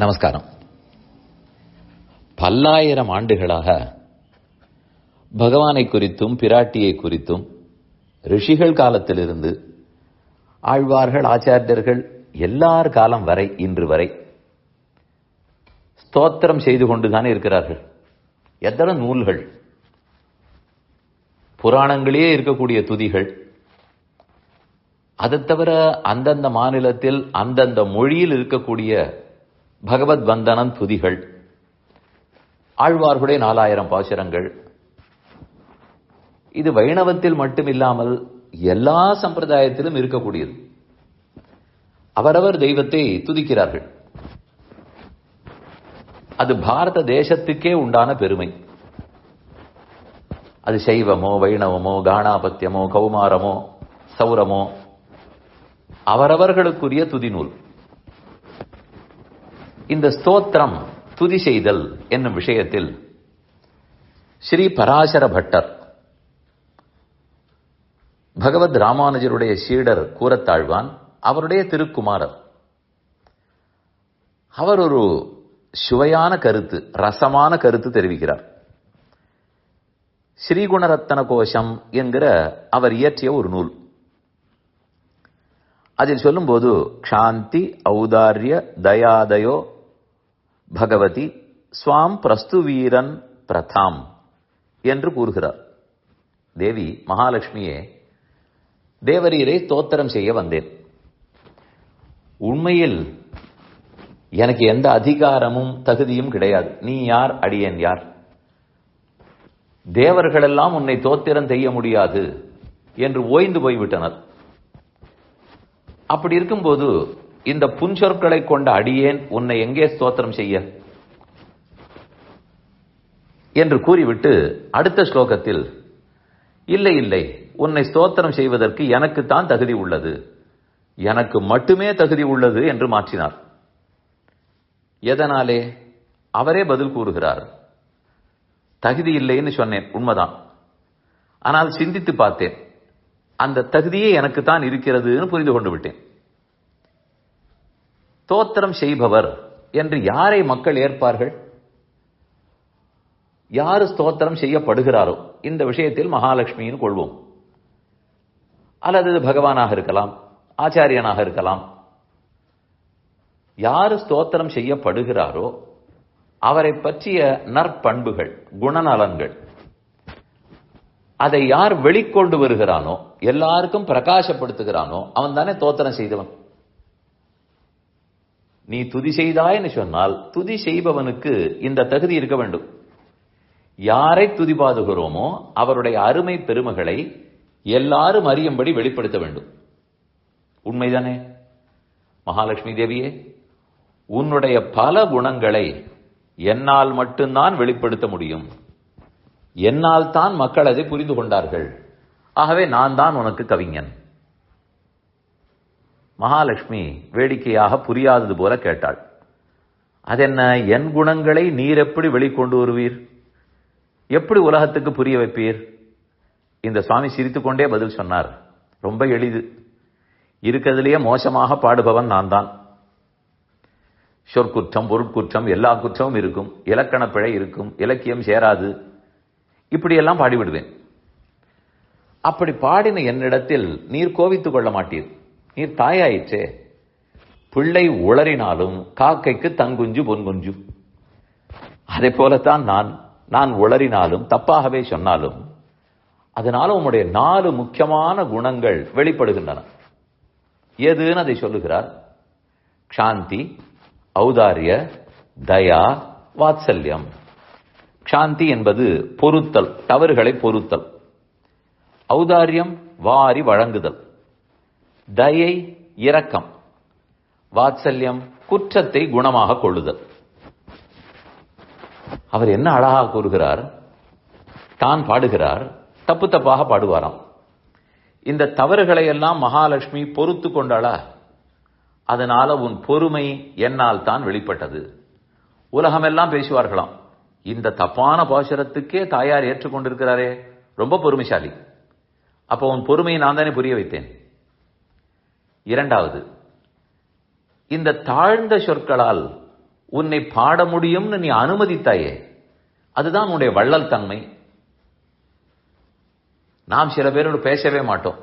நமஸ்காரம். பல்லாயிரம் ஆண்டுகளாக பகவானை குறித்தும் பிராட்டியை குறித்தும் ரிஷிகள் காலத்திலிருந்து ஆழ்வார்கள் ஆச்சாரியர்கள் எல்லார் காலம் வரை இன்று வரை ஸ்தோத்திரம் செய்து கொண்டுதானே இருக்கிறார்கள். எத்தனை நூல்கள்? புராணங்களே இருக்கக்கூடிய துதிகள். அதை தவிர அந்தந்த மாநிலத்தில் அந்தந்த மொழியில் இருக்கக்கூடிய பகவத் வந்தனம் துதிகள் ஆழ்வார்களுடைய நாலாயிரம் பாசுரங்கள். இது வைணவத்தில் மட்டுமில்லாமல் எல்லா சம்பிரதாயத்திலும் இருக்கக்கூடியது. அவரவர் தெய்வத்தை துதிக்கிறார்கள். அது பாரத தேசத்துக்கே உண்டான பெருமை. அது சைவமோ வைணவமோ காணாபத்தியமோ கௌமாரமோ சௌரமோ அவரவர்களுக்குரிய துதிநூல் இந்த ஸ்தோத்திரம் துதி செய்தல் என்னும் விஷயத்தில் ஸ்ரீ பராசர பட்டர் பகவத் ராமானுஜருடைய சீடர் கூறத்தாழ்வான் அவருடைய திருக்குமாரர். அவர் ஒரு சுவையான கருத்து ரசமான கருத்து தெரிவிக்கிறார். ஸ்ரீகுணரத்தன கோஷம் என்கிற அவர் இயற்றிய ஒரு நூல். அதில் சொல்லும்போது க்ஷாந்தி ஔதாரிய தயாதயோ பகவதி ஸ்வாம் பிரஸ்துவீரன் பிரதாம் என்று கூறுகிறார். தேவி மகாலட்சுமியே தேவரீரை தோத்திரம் செய்ய வந்தேன். உண்மையில் எனக்கு எந்த அதிகாரமும் தகுதியும் கிடையாது. நீ யார்? அடியேன் யார்? தேவர்களெல்லாம் உன்னை தோத்திரம் செய்ய முடியாது என்று ஓய்ந்து போய்விட்டனர். அப்படி இருக்கும்போது இந்த புன்சொற்களை கொண்ட அடியேன் உன்னை எங்கே ஸ்தோத்திரம் செய்ய? என்று கூறிவிட்டு அடுத்த ஸ்லோகத்தில் இல்லை இல்லை உன்னை ஸ்தோத்திரம் செய்வதற்கு எனக்குத்தான் தகுதி உள்ளது. எனக்கு மட்டுமே தகுதி உள்ளது என்று மாற்றினார். எதனாலே? அவரே பதில் கூறுகிறார். தகுதி இல்லைன்னு சொன்னேன் உண்மைதான். ஆனால் சிந்தித்து பார்த்தேன். அந்த தகுதியே எனக்கு தான் இருக்கிறதுன்னு புரிந்து கொண்டு விட்டேன். ஸ்தோத்திரம் செய்பவர் என்று யாரை மக்கள் ஏற்பார்கள்? யாரு ஸ்தோத்திரம் செய்யப்படுகிறாரோ? இந்த விஷயத்தில் மகாலட்சுமின்னு கொள்வோம். அல்லது பகவானாக இருக்கலாம் ஆச்சாரியனாக இருக்கலாம். யாரு ஸ்தோத்திரம் செய்யப்படுகிறாரோ அவரை பற்றிய நற்பண்புகள் குணநலன்கள் அதை யார் வெளிக்கொண்டு வருகிறானோ எல்லாருக்கும் பிரகாசப்படுத்துகிறானோ அவன் தானே தோத்திரம் செய்தவன். நீ துதி செய்தாய்னு சொன்னால் துதி செய்பவனுக்கு இந்த தகுதி இருக்க வேண்டும். யாரை துதி பாதுகிறோமோ அவருடைய அருமை பெருமைகளை எல்லாரும் அறியும்படி வெளிப்படுத்த வேண்டும். உண்மைதானே? மகாலட்சுமி தேவியே உன்னுடைய பல குணங்களை என்னால் மட்டும்தான் வெளிப்படுத்த முடியும். என்னால் தான் மக்கள் அதை புரிந்து கொண்டார்கள். ஆகவே நான் தான் உனக்கு கவிஞன். மகாலட்சுமி வேடிக்கையாக புரியாதது போல கேட்டாள். அதென்ன என் குணங்களை நீர் எப்படி வெளிக்கொண்டு வருவீர் எப்படி உலகத்துக்கு புரிய வைப்பீர்? இந்த சுவாமி சிரித்துக்கொண்டே பதில் சொன்னார். ரொம்ப எளிது. இருக்கிறதுலேயே மோசமாக பாடுபவன் நான் தான் சொற்குற்றம் பொருட்குற்றம் எல்லா குற்றமும் இருக்கும். இலக்கண பிழை இருக்கும். இலக்கியம் சேராது. இப்படியெல்லாம் பாடிவிடுவேன். அப்படி பாடின என்னிடத்தில் நீர் கோவித்துக் கொள்ள மாட்டீர். நீர் தாயாயிற்றே. பிள்ளை உளறினாலும் காக்கைக்கு தங்குஞ்சு பொன்குஞ்சு. அதே போலத்தான் நான் நான் உளறினாலும் தப்பாகவே சொன்னாலும் அதனால உம்முடைய நாலு முக்கியமான குணங்கள் வெளிப்படுகின்றன. எதுன்னு அதை சொல்லுகிறார்? க்ஷாந்தி ஔதாரிய தயா வாத்சல்யம். க்ஷாந்தி என்பது பொருத்தல் தவறுகளை பொருத்தல். ஔதாரியம் வாரி வழங்குதல். தயை இரக்கம். வாத்சல்யம் குற்றத்தை குணமாக கொள்ளுதல். அவர் என்ன அழகாக கூறுகிறார்? தான் பாடுகிறார் தப்பு தப்பாக பாடுவாராம். இந்த தவறுகளை எல்லாம் மகாலட்சுமி பொறுத்து கொண்டாளா? அதனால உன் பொறுமை என்னால் தான் வெளிப்பட்டது. உலகமெல்லாம் பேசுவார்களாம். இந்த தப்பான பாசுரத்துக்கே தாயார் ஏற்றுக்கொண்டிருக்கிறாரே ரொம்ப பொறுமைசாலி. அப்போ உன் பொறுமையை நான் தானே புரிய வைத்தேன்? இரண்டாவது இந்த தாழ்ந்த சொற்களால் உன்னை பாட முடியும்னு நீ அனுமதித்தாயே அதுதான் உன்னுடைய வள்ளல் தன்மை. நாம் சில பேரோடு பேசவே மாட்டோம்.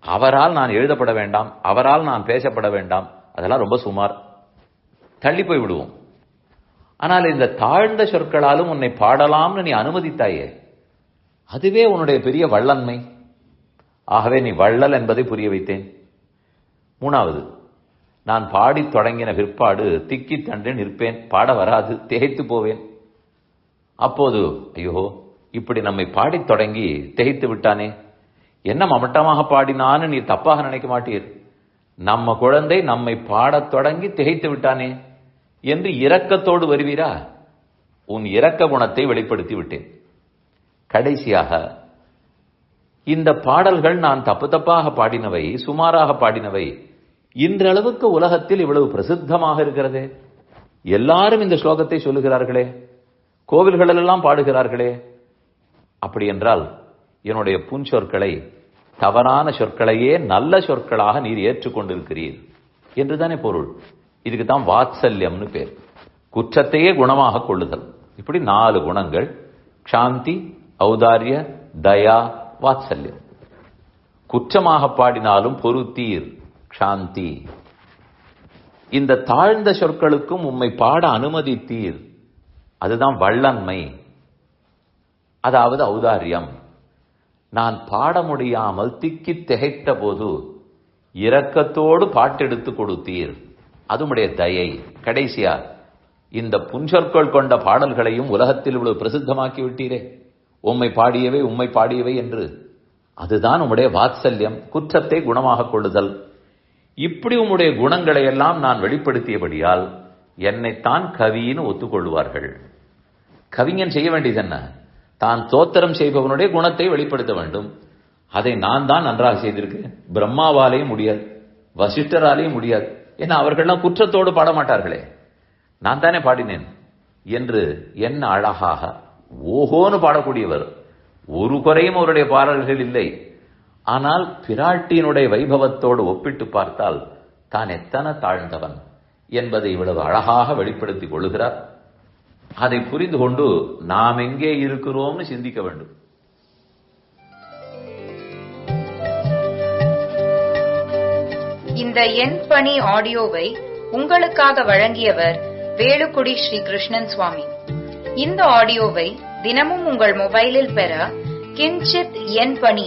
அவரால் நான் எழுதப்பட வேண்டாம் அவரால் நான் பேசப்பட வேண்டாம் அதெல்லாம் ரொம்ப சுமார். தள்ளி போய் விடுவோம். ஆனால் இந்த தாழ்ந்த சொற்களாலும் உன்னை பாடலாம்னு நீ அனுமதித்தாயே அதுவே உன்னுடைய பெரிய வள்ளன்மை. ஆகவே நீ வள்ளல் என்பதை புரிய வைத்தேன். மூணாவது நான் பாடித் தொடங்கின பிற்பாடு திக்கி தண்டு நிற்பேன் பாட வராது திகைத்து போவேன். அப்போது ஐயோ இப்படி நம்மை பாடித் தொடங்கி திகைத்து விட்டானே? என்ன மமட்டமாக பாடினான்னு நீ தப்பாக நினைக்க மாட்டீர். நம்ம குழந்தை நம்மை பாடத் தொடங்கி திகைத்து விட்டானே என்று இரக்கத்தோடு வருவீரா? உன் இரக்க குணத்தை வெளிப்படுத்தி விட்டேன். கடைசியாக இந்த பாடல்கள் நான் தப்பு தப்பாக பாடினவை சுமாராக பாடினவை இன்றளவுக்கு உலகத்தில் இவ்வளவு பிரசித்தமாக இருக்கிறது? எல்லாரும் இந்த ஸ்லோகத்தை சொல்லுகிறார்களே. கோவில்களெல்லாம் பாடுகிறார்களே. அப்படி என்றால் என்னுடைய புன்சொற்களை தவறான சொற்களையே நல்ல சொற்களாக நீர் ஏற்றுக்கொண்டிருக்கிறீர். என்றுதானே பொருள்? இதுக்கு தான் வாத்சல்யம்னு பேர். குற்றத்தையே குணமாக கொள்ளுதல். இப்படி நாலு குணங்கள் சாந்தி ஔதாரிய தயா வாத்சல்யம். குற்றமாக பாடினாலும் பொருத்தீர் சாந்தி இந்த தாழ்ந்த சொற்களுக்கும் உம்மை பாட அனுமதித்தீர். அதுதான் வள்ளன்மை. அதாவது ஔதாரியம். நான் பாட முடியாமல் திக்கி திகைத்த போது இரக்கத்தோடு பாட்டெடுத்து கொடுத்தீர். அதுமுடைய தயை. கடைசியா இந்த புன்சொற்கள் கொண்ட பாடல்களையும் உலகத்தில் இவ்வளவு பிரசித்தமாக்கி விட்டீரே உம்மை பாடியவை உம்மை பாடியவை என்று. அதுதான் உம்முடைய வாத்சல்யம். குற்றத்தை குணமாக கொள்ளுதல். இப்படி உம்முடைய குணங்களை எல்லாம் நான் வெளிப்படுத்தியபடியால் என்னைத்தான் கவின்னு ஒத்துக்கொள்வார்கள். கவிஞன் செய்ய வேண்டியது என்ன? தான் தோத்திரம் செய்பவனுடைய குணத்தை வெளிப்படுத்த வேண்டும். அதை நான் தான் நன்றாக செய்திருக்கேன் பிரம்மாவாலேயும் முடியாது. வசிஷ்டராலேயும் முடியாது. ஏன்னா அவர்கள்லாம் குற்றத்தோடு பாட மாட்டார்களே நான் தானே பாடினேன். என்று என்ன அழகாக ஓஹோன்னு பாடக்கூடியவர். ஒரு குறையும் அவருடைய பாடல்கள் இல்லை. ஆனால் பிராட்டியினுடைய வைபவத்தோடு ஒப்பிட்டு பார்த்தால் தான் எத்தனை தாழ்ந்தவன் என்பதை இவ்வளவு அழகாக வெளிப்படுத்திக் கொள்ளுகிறார். அதை புரிந்து கொண்டு நாம் எங்கே இருக்கிறோம்னு சிந்திக்க வேண்டும். இந்த எண் பணி ஆடியோவை உங்களுக்காக வழங்கியவர் வேலுக்குடி ஸ்ரீ கிருஷ்ணன் சுவாமி. இந்த ஆடியோவை தினமும் உங்கள் மொபைலில் பெற கிஞ்சித் எண் பணி